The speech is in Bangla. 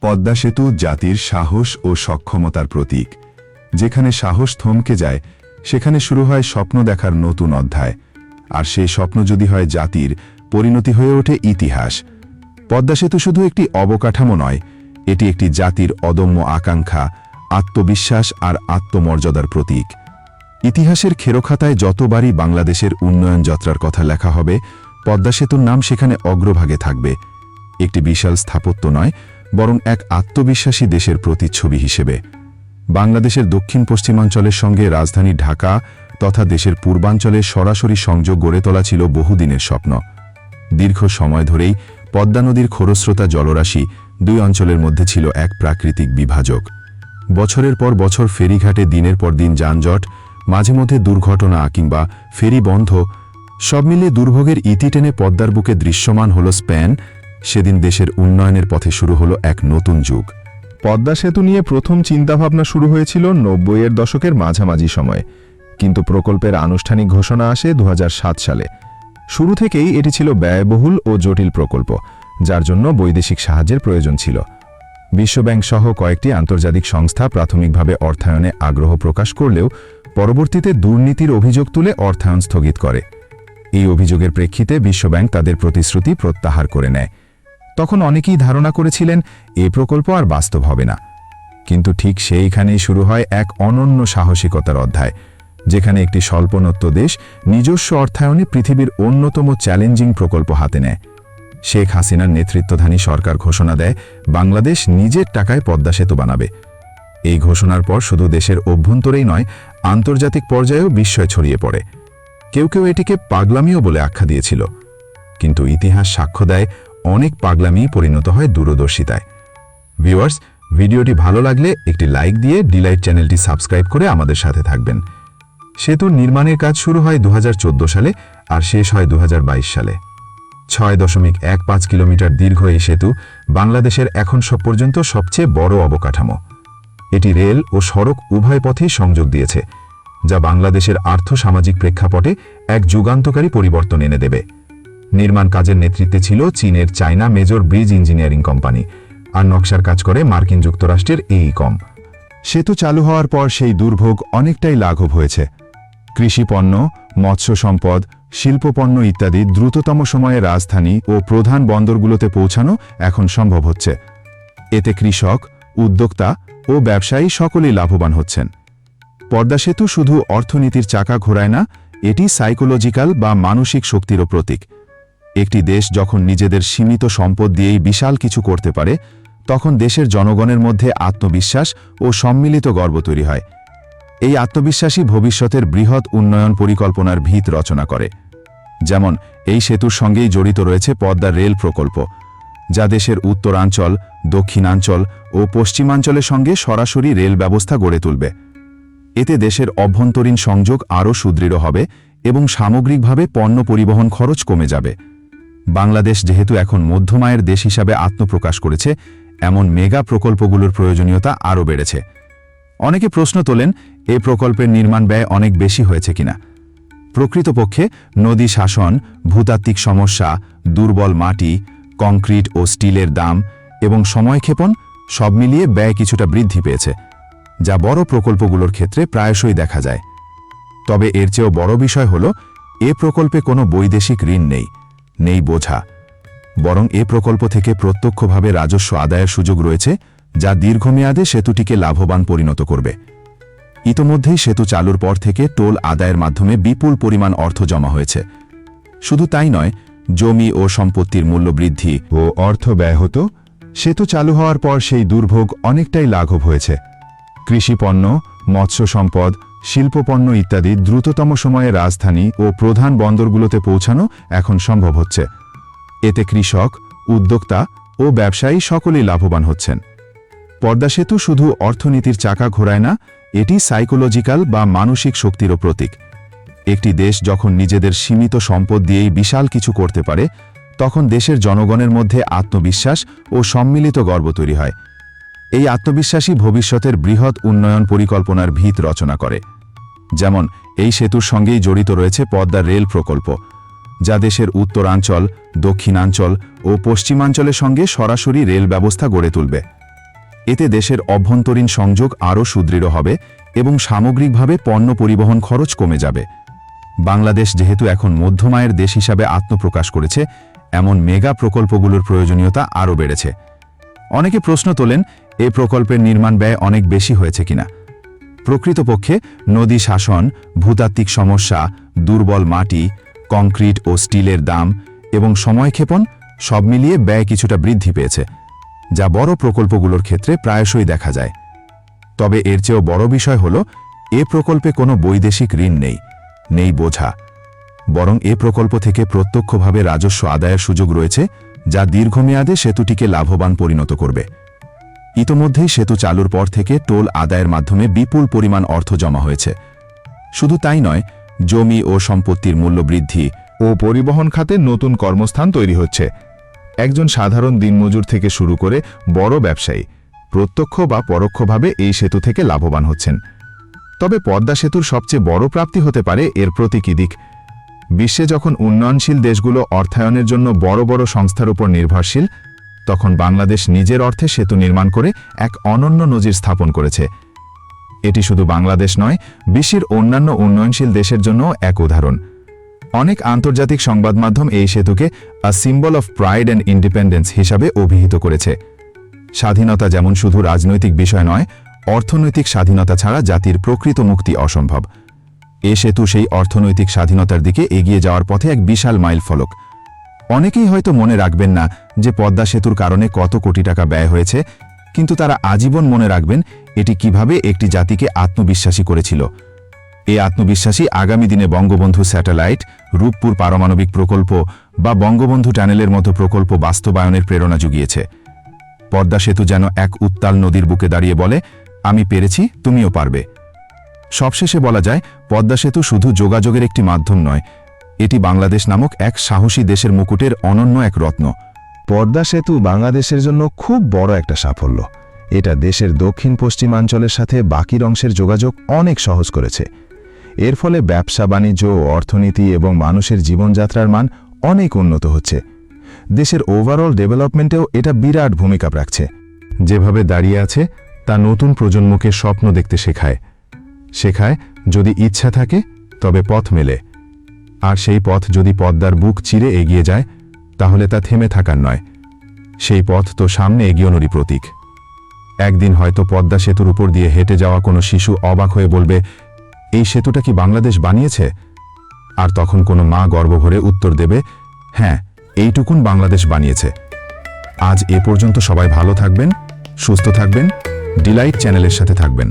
পদ্মা সেতু জাতির সাহস ও সক্ষমতার প্রতীক। যেখানে সাহস থমকে যায়, সেখানে শুরু হয় স্বপ্ন দেখার নতুন অধ্যায়। আর সেই স্বপ্ন যদি হয় জাতির, পরিণতি হয়ে ওঠে ইতিহাস। পদ্মা সেতু শুধু একটি অবকাঠামো নয়, এটি একটি জাতির অদম্য আকাঙ্ক্ষা, আত্মবিশ্বাস আর আত্মমর্যাদার প্রতীক। ইতিহাসের খেরোখাতায় যতবারই বাংলাদেশের উন্নয়ন যাত্রার কথা লেখা হবে, পদ্মা সেতুর নাম সেখানে অগ্রভাগে থাকবে। একটি বিশাল স্থাপত্য নয় বরং এক আত্মবিশ্বাসী দেশের প্রতিচ্ছবি হিসেবে। বাংলাদেশের দক্ষিণ পশ্চিমাঞ্চলের সঙ্গে রাজধানী ঢাকা তথা দেশের পূর্বাঞ্চলে সরাসরি সংযোগ গড়ে তোলা ছিল বহুদিনের স্বপ্ন। দীর্ঘ সময় ধরেই পদ্মা নদীর খরস্রোতা জলরাশি দুই অঞ্চলের মধ্যে ছিল এক প্রাকৃতিক বিভাজক। বছরের পর বছর ফেরিঘাটে দিনের পর দিন যানজট, মাঝে মধ্যে দুর্ঘটনা কিংবা ফেরি বন্ধ, সব মিলিয়ে দুর্ভোগের ইতি টেনে পদ্মার বুকে দৃশ্যমান হল স্প্যান সেদিন দেশের উন্নয়নের পথে শুরু হলো এক নতুন যুগ। পদ্মা সেতু নিয়ে প্রথম চিন্তাভাবনা শুরু হয়েছিল নব্বইয়ের দশকের মাঝামাঝি সময়ে। কিন্তু প্রকল্পের আনুষ্ঠানিক ঘোষণা আসে দু হাজার সাত সালে। শুরু থেকেই এটি ছিল ব্যয়বহুল ও জটিল প্রকল্প, যার জন্য বৈদেশিক সাহায্যের প্রয়োজন ছিল। বিশ্বব্যাংক সহ কয়েকটি আন্তর্জাতিক সংস্থা প্রাথমিকভাবে অর্থায়নে আগ্রহ প্রকাশ করলেও পরবর্তীতে দুর্নীতির অভিযোগ তুলে অর্থায়ন স্থগিত করে। এই অভিযোগের প্রেক্ষিতে বিশ্বব্যাংক তাদের প্রতিশ্রুতি প্রত্যাহার করে নেয়। তখন অনেকেই ধারণা করেছিলেন, এ প্রকল্প আর বাস্তব হবে না। কিন্তু ঠিক সেইখানেই শুরু হয় এক অনন্য সাহসিকতার অধ্যায়, যেখানে একটি স্বল্পোন্নত দেশ নিজস্ব অর্থায়নে পৃথিবীর অন্যতম চ্যালেঞ্জিং প্রকল্প হাতে নেয়। শেখ হাসিনার নেতৃত্বাধীনী সরকার ঘোষণা দেয়, বাংলাদেশ নিজের টাকায় পদ্মা সেতু বানাবে। এই ঘোষণার পর শুধু দেশের অভ্যন্তরেই নয়, আন্তর্জাতিক পর্যায়েও বিস্ময় ছড়িয়ে পড়ে। কেউ কেউ এটিকে পাগলামিও বলে আখ্যা দিয়েছিল। কিন্তু ইতিহাস সাক্ষ্য দেয় অনেক পাগলামি পরিণত হয় দূরদর্শিতায়। ভিউয়ার্স, ভিডিওটি ভালো লাগলে একটি লাইক দিয়ে ডিলাইট চ্যানেলটি সাবস্ক্রাইব করে আমাদের সাথে থাকবেন। সেতুর নির্মাণের কাজ শুরু হয় দু হাজার চোদ্দ সালে আর শেষ হয় দু হাজার বাইশ সালে। ছয় দশমিক এক পাঁচ কিলোমিটার দীর্ঘ এই সেতু বাংলাদেশের এখন সব পর্যন্ত সবচেয়ে বড় অবকাঠামো। এটি রেল ও সড়ক উভয় পথেই সংযোগ দিয়েছে, যা বাংলাদেশের আর্থসামাজিক প্রেক্ষাপটে এক যুগান্তকারী পরিবর্তন এনে দেবে। নির্মাণ কাজের নেতৃত্বে ছিল চীনের China Major Bridge Engineering Company আর নকশার কাজ করে মার্কিন যুক্তরাষ্ট্রের এই কম। সেতু চালু হওয়ার পর সেই দুর্ভোগ অনেকটাই লাঘব হয়েছে। কৃষিপণ্য মৎস্য সম্পদ শিল্পপণ্য ইত্যাদি দ্রুততম সময়ে রাজধানী ও প্রধান বন্দরগুলোতে পৌঁছানো এখন সম্ভব হচ্ছে। এতে কৃষক, উদ্যোক্তা ও ব্যবসায়ী সকলেই লাভবান হচ্ছেন। পদ্মা সেতু শুধু অর্থনীতির চাকা ঘোরায় না, এটি সাইকোলজিক্যাল বা মানসিক শক্তিরও প্রতীক। একটি দেশ যখন নিজেদের সীমিত সম্পদ দিয়েই বিশাল কিছু করতে পারে, তখন দেশের জনগণের মধ্যে আত্মবিশ্বাস ও সম্মিলিত গর্ব তৈরি হয়। এই আত্মবিশ্বাসী ভবিষ্যতের বৃহৎ উন্নয়ন পরিকল্পনার ভিত রচনা করে। যেমন, এই সেতুর সঙ্গেই জড়িত রয়েছে পদ্মা রেল প্রকল্প, যা দেশের উত্তরাঞ্চল, দক্ষিণাঞ্চল ও পশ্চিমাঞ্চলের সঙ্গে সরাসরি রেল ব্যবস্থা গড়ে তুলবে। এতে দেশের অভ্যন্তরীণ সংযোগ আরও সুদৃঢ় হবে এবং সামগ্রিকভাবে পণ্য পরিবহন খরচ কমে যাবে। বাংলাদেশ যেহেতু এখন মধ্যমায়ের দেশ হিসাবে আত্মপ্রকাশ করেছে, এমন মেগা প্রকল্পগুলোর প্রয়োজনীয়তা আরও বেড়েছে। অনেকে প্রশ্ন তোলেন, এ প্রকল্পের নির্মাণ ব্যয় অনেক বেশি হয়েছে কিনা। প্রকৃতপক্ষে নদী শাসন, ভূতাত্ত্বিক সমস্যা, দুর্বল মাটি, কংক্রিট ও স্টিলের দাম এবং সময়ক্ষেপণ সব মিলিয়ে ব্যয় কিছুটা বৃদ্ধি পেয়েছে, যা বড় প্রকল্পগুলোর ক্ষেত্রে প্রায়শই দেখা যায়। তবে এর চেয়েও বড় বিষয় হল, এ প্রকল্পে কোনো বৈদেশিক ঋণ নেই। নেই বোঝা। বরং এ প্রকল্প থেকে প্রত্যক্ষভাবে রাজস্ব আদায়ের সুযোগ রয়েছে, যা দীর্ঘমেয়াদে সেতুটিকে লাভবান পরিণত করবে। ইতোমধ্যেই সেতু চালুর পর থেকে টোল আদায়ের মাধ্যমে বিপুল পরিমাণ অর্থ জমা হয়েছে। শুধু তাই নয়, জমি ও সম্পত্তির মূল্য বৃদ্ধি ও অর্থ ব্যয় হতো। সেতু চালু হওয়ার পর সেই দুর্ভোগ অনেকটাই লাঘব হয়েছে। কৃষিপণ্য মৎস্য সম্পদ শিল্পপণ্য ইত্যাদি দ্রুততম সময়ে রাজধানী ও প্রধান বন্দরগুলোতে পৌঁছানো এখন সম্ভব হচ্ছে। এতে কৃষক, উদ্যোক্তা ও ব্যবসায়ী সকলেই লাভবান হচ্ছেন। পদ্মা সেতু শুধু অর্থনীতির চাকা ঘোরায় না, এটি সাইকোলজিক্যাল বা মানসিক শক্তিরও প্রতীক। একটি দেশ যখন নিজেদের সীমিত সম্পদ দিয়েই বিশাল কিছু করতে পারে, তখন দেশের জনগণের মধ্যে আত্মবিশ্বাস ও সম্মিলিত গর্ব তৈরি হয়। এই আত্মবিশ্বাসী ভবিষ্যতের বৃহৎ উন্নয়ন পরিকল্পনার ভিত রচনা করে। যেমন, এই সেতুর সঙ্গেই জড়িত রয়েছে পদ্মা রেল প্রকল্প, যা দেশের উত্তরাঞ্চল, দক্ষিণাঞ্চল ও পশ্চিমাঞ্চলের সঙ্গে সরাসরি রেল ব্যবস্থা গড়ে তুলবে। এতে দেশের অভ্যন্তরীণ সংযোগ আরও সুদৃঢ় হবে এবং সামগ্রিকভাবে পণ্য পরিবহন খরচ কমে যাবে। বাংলাদেশ যেহেতু এখন মধ্যমায়ের দেশ হিসাবে আত্মপ্রকাশ করেছে, এমন মেগা প্রকল্পগুলোর প্রয়োজনীয়তা আরও বেড়েছে। অনেকে প্রশ্ন তোলেন এ প্রকল্পের নির্মাণ ব্যয় অনেক বেশি হয়েছে কিনা? প্রকৃতপক্ষে, নদী শাসন, ভূতাত্ত্বিক সমস্যা, দুর্বল মাটি, কংক্রিট ও স্টিলের দাম এবং সময়ক্ষেপণ সব মিলিয়ে ব্যয় কিছুটা বৃদ্ধি পেয়েছে, যা বড় প্রকল্পগুলোর ক্ষেত্রে প্রায়শই দেখা যায়। তবে এর চেয়েও বড় বিষয় হল, এ প্রকল্পে কোনো বৈদেশিক ঋণ নেই নেই বোঝা। বরং এ প্রকল্প থেকে প্রত্যক্ষভাবে রাজস্ব আদায়ের সুযোগ রয়েছে, যা দীর্ঘমেয়াদে সেতুটিকে লাভবান পরিণত করবে। ইতোমধ্যেই সেতু চালুর পর থেকে টোল আদায়ের মাধ্যমে বিপুল পরিমাণ অর্থ জমা হয়েছে। শুধু তাই নয়, জমি ও সম্পত্তির মূল্য বৃদ্ধি ও পরিবহন খাতে নতুন কর্মস্থান তৈরি হচ্ছে। একজন সাধারণ দিনমজুর থেকে শুরু করে বড় ব্যবসায়ী প্রত্যক্ষ বা পরোক্ষভাবে এই সেতু থেকে লাভবান হচ্ছেন। তবে পদ্মা সেতুর সবচেয়ে বড় প্রাপ্তি হতে পারে এর প্রতীকী দিক। বিশ্বে যখন উন্নয়নশীল দেশগুলো অর্থায়নের জন্য বড় বড় সংস্থার উপর নির্ভরশীল তখন বাংলাদেশ নিজের অর্থে সেতু নির্মাণ করে এক অনন্য নজির স্থাপন করেছে। এটি শুধু বাংলাদেশ নয়, বিশ্বের অন্যান্য উন্নয়নশীল দেশের জন্য এক উদাহরণ। অনেক আন্তর্জাতিক সংবাদ মাধ্যম এই সেতুকে a symbol of pride and independence হিসাবে অভিহিত করেছে। স্বাধীনতা যেমন শুধু রাজনৈতিক বিষয় নয়, অর্থনৈতিক স্বাধীনতা ছাড়া জাতির প্রকৃত মুক্তি অসম্ভব। এ সেতু সেই অর্থনৈতিক স্বাধীনতার দিকে এগিয়ে যাওয়ার পথে এক বিশাল মাইল ফলক অনেকেই হয়তো মনে রাখবেন না যে পদ্মা সেতুর কারণে কত কোটি টাকা ব্যয় হয়েছে, কিন্তু তারা আজীবন মনে রাখবেন এটি কীভাবে একটি জাতিকে আত্মবিশ্বাসী করেছিল। এই আত্মবিশ্বাসী আগামী দিনে বঙ্গবন্ধু স্যাটেলাইট, রূপপুর পারমাণবিক প্রকল্প বা বঙ্গবন্ধু টানেলের মতো প্রকল্প বাস্তবায়নের প্রেরণা জুগিয়েছে। পদ্মা সেতু যেন এক উত্তাল নদীর বুকে দাঁড়িয়ে বলে, আমি পেরেছি, তুমিও পারবে। সবশেষে বলা যায়, পদ্মা সেতু শুধু যোগাযোগের একটি মাধ্যম নয় এটি বাংলাদেশ নামক এক সাহসী দেশের মুকুটের অনন্য এক রত্ন। পদ্মা সেতু বাংলাদেশের জন্য খুব বড় একটা সাফল্য। এটা দেশের দক্ষিণ পশ্চিমাঞ্চলের সাথে বাকির অংশের যোগাযোগ অনেক সহজ করেছে। এর ফলে ব্যবসা, বাণিজ্য, অর্থনীতি এবং মানুষের জীবনযাত্রার মান অনেক উন্নত হচ্ছে। দেশের ওভারঅল ডেভেলপমেন্টেও এটা বিরাট ভূমিকা রাখছে। যেভাবে দাঁড়িয়ে আছে, তা নতুন প্রজন্মকে স্বপ্ন দেখতে শেখায়। শেখায়, যদি ইচ্ছা থাকে, তবে পথ মেলে। আর সেই পথ যদি পদ্মার বুক চিরে এগিয়ে যায়, তাহলে তা থেমে থাকার নয়। সেই পথ তো সামনে এগিয়েনোরই প্রতীক। একদিন হয়তো পদ্মা সেতুর উপর দিয়ে হেঁটে যাওয়া কোনো শিশু অবাক হয়ে বলবে, এই সেতুটা কি বাংলাদেশ বানিয়েছে? আর তখন কোনো মা গর্বভরে উত্তর দেবে হ্যাঁ এইটুকুন বাংলাদেশ বানিয়েছে। আজ এ পর্যন্ত সবাই ভালো থাকবেন, সুস্থ থাকবেন, ডিলাইট চ্যানেলের সাথে থাকবেন।